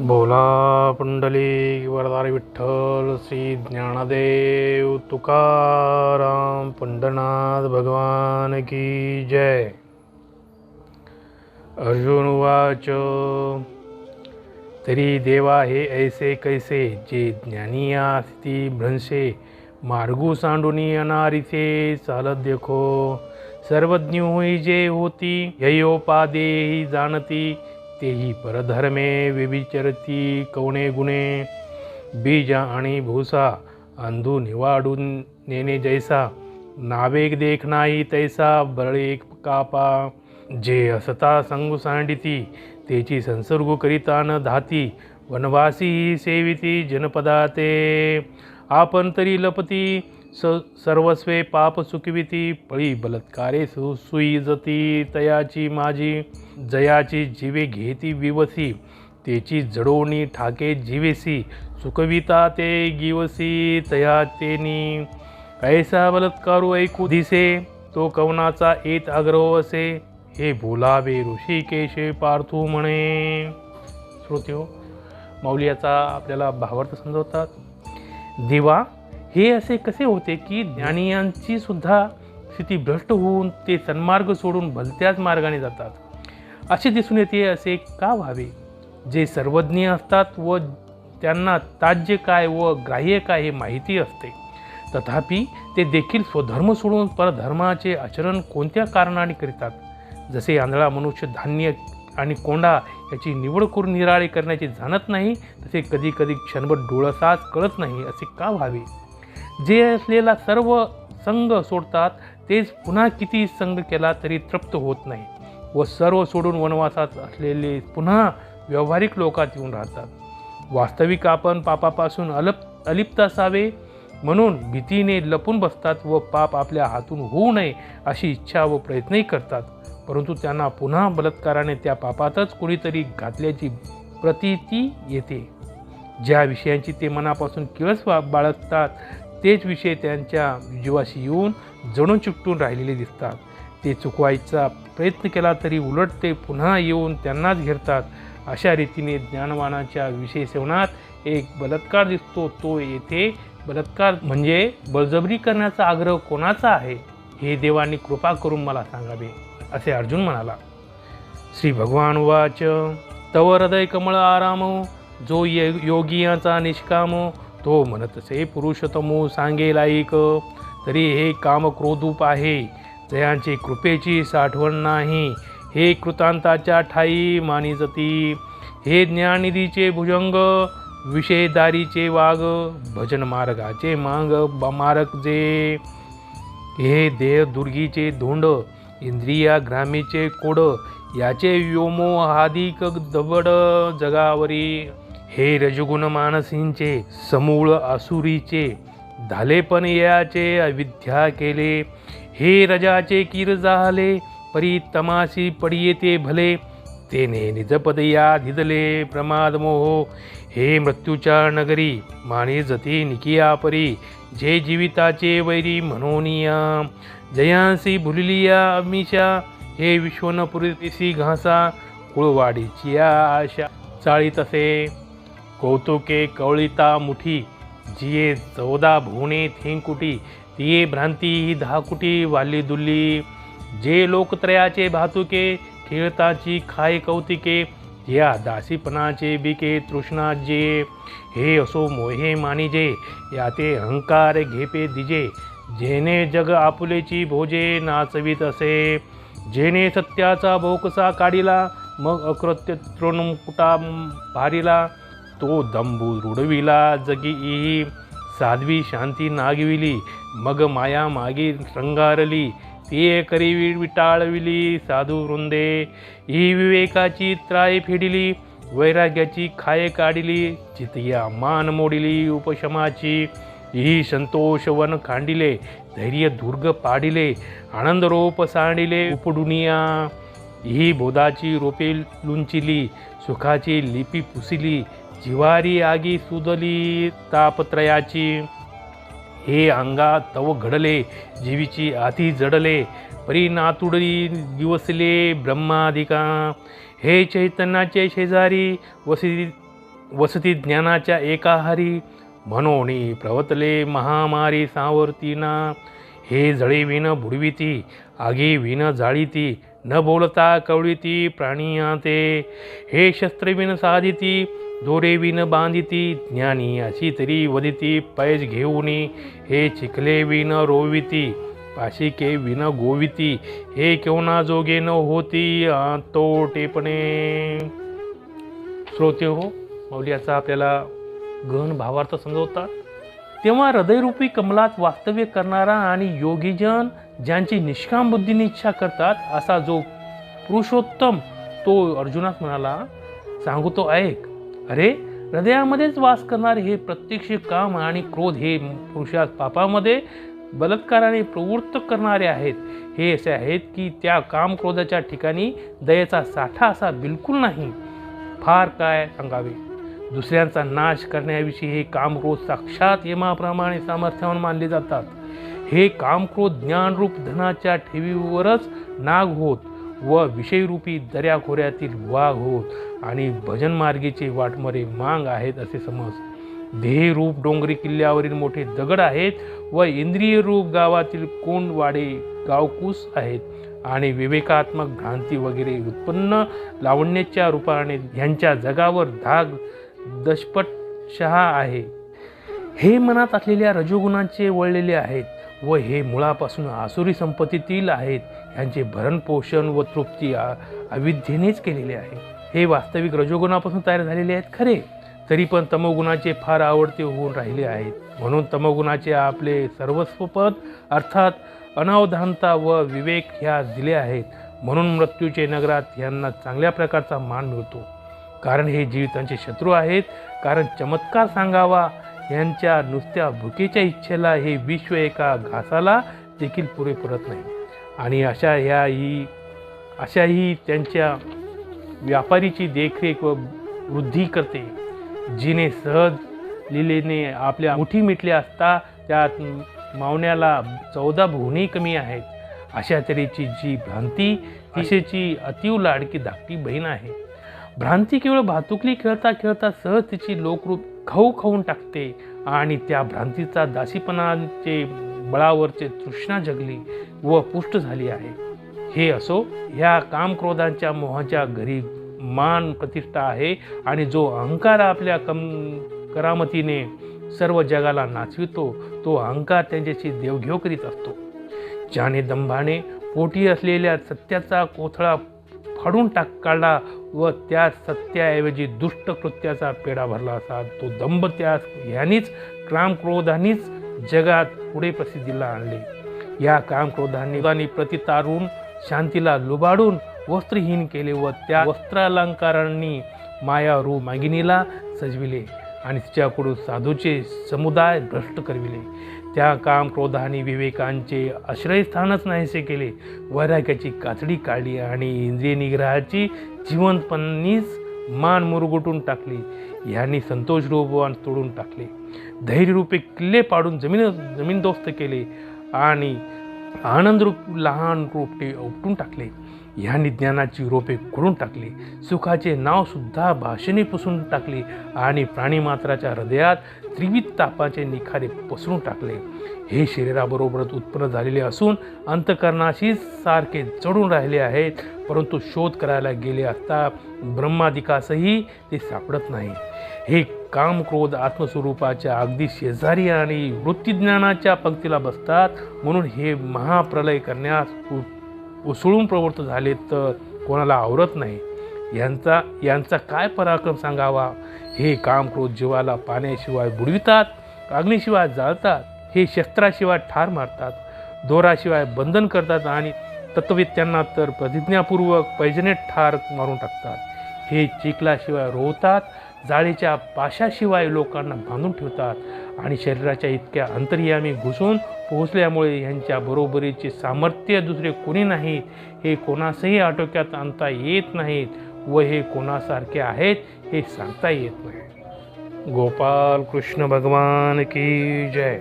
बोला पुंडली वरदार विठ्ठल श्री ज्ञानदेव तुकाराम पंढरनाथ भगवान की जय। अर्जुन वाच तरी देवा हे ऐसे कैसे? जे ज्ञानिया स्थिती भ्रंशे मार्गू सांडुनी अनारिसे चालत देखो सर्वज्ञ होई जे होती ययोपादेही जाणती तेही परधर्मे विविचरती कवणे गुणे बीज आणि भूसा अंधू निवाडून नेणे जैसा नावेक देख नाही तैसा बळे कापा जे असता संगू सांडिती तेची संसर्ग करिता न धाती वनवासी सेविती जनपदा ते आपण तरी लपती स सर्वस्वे पाप सुखविती पळी बलात्कारे सु सुईजती तयाची माझी जयाची जीवे घेती विवसी तेची जडोणी ठाके जीवेसी सुखविता ते गिवसी तया तेनी. ऐसा बलात्कारू ऐकू दिसे तो कवनाचा येत आग्रह असे हे बोलावे ऋषिकेशे पार्थू म्हणे. श्रोत्यो माऊली याचा आपल्याला भावार्थ समजवतात. दिवा हे असे कसे होते की ज्ञानियांची सुद्धा स्थिती भ्रष्ट होऊन ते सन्मार्ग सोडून भलत्याच मार्गाने जातात? असे दिसून येते असे का व्हावे? जे सर्वज्ञ असतात व त्यांना ताज्य काय व ग्राह्य काय हे माहिती असते. तथापि ते देखील स्वधर्म सोडून परधर्माचे आचरण कोणत्या कारणाने करीतात? जसे आंधळा मनुष्य धान्य आणि कोंडा याची निवड करून निराळे करण्याचे जाणत नाही तसे कधी कधी क्षणभर डोळसाच कळत नाही असे का व्हावे? जे असलेला सर्व संघ सोडतात तेच पुन्हा किती संघ केला तरी तृप्त होत नाही. व सर्व सोडून वनवासात असलेले पुन्हा व्यावहारिक लोकात येऊन राहतात. वास्तविक आपण पापापासून अलप अलिप्त असावे म्हणून भीतीने लपून बसतात व पाप आपल्या हातून होऊ नये अशी इच्छा व प्रयत्नही करतात. परंतु त्यांना पुन्हा बलात्काराने त्या पापातच कोणीतरी घातल्याची प्रतीती येते. ज्या विषयांची ते मनापासून किळस वा- बाळगतात तेच विषय त्यांच्या जीवाशी येऊन जणू चिकटून राहिलेले दिसतात. ते चुकवायचा प्रयत्न केला तरी उलट ते पुन्हा येऊन त्यांनाच घेरतात. अशा रीतीने ज्ञानवानाच्या विषय सेवनात एक बलात्कार दिसतो तो येथे बलात्कार म्हणजे बळजबरी करण्याचा आग्रह कोणाचा आहे? हे देवानी कृपा करून मला सांगावे असे अर्जुन म्हणाला. श्री भगवान वाच तव हृदय कमळ आराम जो ये योगियाचा निष्काम तो म्हणत असे पुरुषोत्तमो सांगेल ऐक तरी हे काम क्रोधूप आहे. जयांची कृपेची साठवण नाही. हे कृतांताच्या ठाई मानी जती. हे ज्ञाननिधीचे भुजंग विषयदारीचे वाघ भजन मार्गाचे मांग ब- मार्ग जे हे देह दुर्गीचे धोंड इंद्रिया ग्रामीचे कोड याचे व्योमो हादिक दबड जगावरी. हे रजगुण मानसींचे समूळ आसुरीचे झाले पण याचे अविद्या केले. हे रजाचे किर झाले परी तमाशी पडिये ते भले. तेने निजपद या धिदले प्रमाद मोह. हे मृत्यूच्या नगरी माने जती निकिया परी जे जीविताचे वैरी म्हणोनिया जयांसी भुलिलिया अमिषा हे विश्वनपुरीसी घासा कुळवाडीची आशा चाळीत असे. कौतुके कवळिता मुठी जिये चौदा भुवणे थिंकुटी तिये भ्रांती ही धाकुटी वाली दुल्ली जे लोकत्रयाचे भातुके खेळताची खाय कौतिके या दासीपणाचे बिके तृष्णा जे हे असो मोहे मानिजे याते अहंकार घेपे दिजे. जेने जग आपुलेची भोजे नाचवीत असे. जेने सत्याचा भोकसा काढिला मग अकृत्य तृणमुकुटा भारिला तो दंबू रुडविला जगी इही साध्वी शांती नागविली मग माया मागे रंगारली ते करी वि- विटाळविली साधू वृंदे ही विवेकाची त्राय फेडिली वैराग्याची खाये काढिली चितिया मान मोडिली उपशमाची ही संतोषवन खांडिले धैर्य दुर्ग पाडिले आनंद रोप सांडिले उपडुनिया ही बोधाची रोपे लुंचिली सुखाची लिपी पुसिली जिवारी आगी सुदली तापत्रयाची. हे अंगा तव घडले जीवीची आती जडले परी नातुडली दिवसले ब्रह्माधिका हे चैतन्याचे शेजारी वसती वसती ज्ञानाच्या एकाहारी म्हणून प्रवतले महामारी सावरतीना. हे जळे विण बुडविती आगी विण जाळीती न बोलता कवळीती प्राणी आते. हे शस्त्रविन साधिती दोरेविन बांधिती ज्ञानी अशी तरी वदिती पैज घेऊनी हे चिखले विन रोविती पाशिके विन गोविती हे केवना जोगे न होती तो टेपणे श्रोते हो मौल्याचा आपल्याला गहन भावार्थ समजवतात. तेव्हा हृदयरूपी कमलात वास्तव्य करणारा आणि योगीजन ज्यांची निष्काम बुद्धीने इच्छा करतात असा जो पुरुषोत्तम तो अर्जुनास म्हणाला सांगू तो ऐक. अरे हृदयामध्येच वास करणारे हे प्रत्यक्ष काम आणि क्रोध हे पुरुषास पापामध्ये बलात्काराने प्रवृत्त करणारे आहेत. हे असे आहेत की त्या काम क्रोधाच्या ठिकाणी दयेचा साठा असा बिलकुल नाही. फार काय सांगावे? दुसऱ्यांचा नाश करण्याविषयी हे कामक्रोध साक्षात यमाप्रमाणे सामर्थ्यावर मानले जातात. हे कामक्रोध ज्ञानरूप धनाच्या ठेवीवरच नाग होत व विषयरूपी दर्याखोऱ्यातील वाघ होत आणि भजन मार्गीचे वाटमरे मांग आहेत असे समज. देहरूप डोंगरी किल्ल्यावरील मोठे दगड आहेत व इंद्रिय रूप गावातील कोंडवाडे गावकूस आहेत आणि विवेकात्मक भ्रांती वगैरे उत्पन्न लावण्याच्या रूपाने ह्यांच्या जगावर धाग दशपट शहा आहे. हे मनात असलेल्या रजोगुणांचे वळलेले आहेत व हे मुळापासून आसुरी संपत्तीतील आहेत. यांचे भरणपोषण व तृप्ती अविद्येनेच केलेले आहे. हे वास्तविक रजोगुणापासून तयार झालेले आहेत खरे. तरी पण तमोगुणाचे फार आवडते होऊन राहिले आहेत. म्हणून तमोगुणाचे आपले सर्वस्वपद अर्थात अनावधानता व विवेक ह्या दिले आहेत. म्हणून मृत्यूचे नगरात यांना चांगल्या प्रकारचा मान मिळतो. कारण हे जीवितांचे शत्रू आहेत. कारण चमत्कार सांगावा यांच्या नुसत्या भुकेच्या इच्छेला हे विश्व एका घासाला देखील पुरे पुरत नाही. आणि अशा ह्या ही अशाही त्यांच्या व्यापारीची देखरेख व वृद्धी करते जिने सहज लिलेने आपल्या मुठी मिटल्या असता त्यात मावण्याला चौदा भुवणे कमी आहेत. अशा तऱ्हेची जी भ्रांती तिशेची अतिव लाडकी धाकटी बहीण आहे. भ्रांती केवळ भातुकली खेळता खेळता सहज तिची लोकरूप खाऊ खाऊन टाकते. आणि त्या भ्रांतीचा दासीपणाचे बळावरचे तृष्णा जगली व पुष्ट झाली आहे. हे असो ह्या कामक्रोधांच्या मोहाच्या घरी मान प्रतिष्ठा आहे आणि जो अहंकार आपल्या कम करामतीने सर्व जगाला नाचवितो तो अहंकार त्यांच्याशी देवघेव करीत असतो. ज्याने दंभाने पोटी असलेल्या सत्याचा कोथळा फाडून टाक काढला व त्या सत्याऐवजी दुष्ट कृत्याचा पेढा भरला असा तो दंभ त्यास ह्यानीच कामक्रोधानीच जगात पुढे प्रसिद्धीला आणले. या कामक्रोधांनी प्रतितारून शांतीला लुबाडून वस्त्रहीन केले व त्या वस्त्रालंकारांनी माया रू मागिनीला सजविले. आणि तिच्याकडून साधूचे समुदाय भ्रष्ट करविले. त्या काम क्रोधाने विवेकांचे आश्रयस्थानच नाहीसे केले. वैराग्याची कातडी काढली आणि इंद्रिय निग्रहाची जिवंतपणीच मान मुरगुटून टाकली. ह्यांनी संतोष रूपवान तोडून टाकले. धैर्यरूपे किल्ले पाडून जमीन जमीनदोस्त केले आणि आनंदरूप लहान रोपटे उपटून टाकले. ह्यांनी ज्ञानाची रोपे करून टाकली. सुखाचे नावसुद्धा भाषेने पुसून टाकली आणि प्राणीमात्राच्या हृदयात त्रिविध तापाचे निखारे पसरून टाकले. हे शरीराबरोबरच उत्पन्न झालेले असून अंतकरणाशी सारखे चढून राहिले आहेत परंतु शोध करायला गेले असता ब्रह्मादिकासही ते सापडत नाही. हे काम क्रोध आत्मस्वरूपाच्या अगदी शेजारी आणि वृत्तीज्ञानाच्या पंक्तीला बसतात. म्हणून हे महाप्रलय करण्यास उ- उसळून प्रवृत्त झाले तर कोणाला आवरत नाही. यांचा यांचा काय पराक्रम सांगावा? हे काम क्रोध जीवाला पाण्याशिवाय बुडवितात अग्निशिवाय जाळतात हे शस्त्राशिवाय ठार मारतात दोराशिवाय बंधन करतात आणि तत्ववेत्यांना तर प्रतिज्ञापूर्वक पैजने ठार मारून टाकतात. हे चिखलाशिवाय रोवतात जाळीच्या पाशाशिवाय लोकांना बांधून ठेवतात आणि शरीराच्या इतक्या अंतर्यामी घुसून पोहोचल्यामुळे यांच्या बरोबरीचे सामर्थ्य दुसरे कोणी नाहीत हे कोणासही आटोक्यात आणता येत नाहीत व हे कोणासारखे आहेत हे सांगता येत नाही. गोपाल कृष्ण भगवान की जय.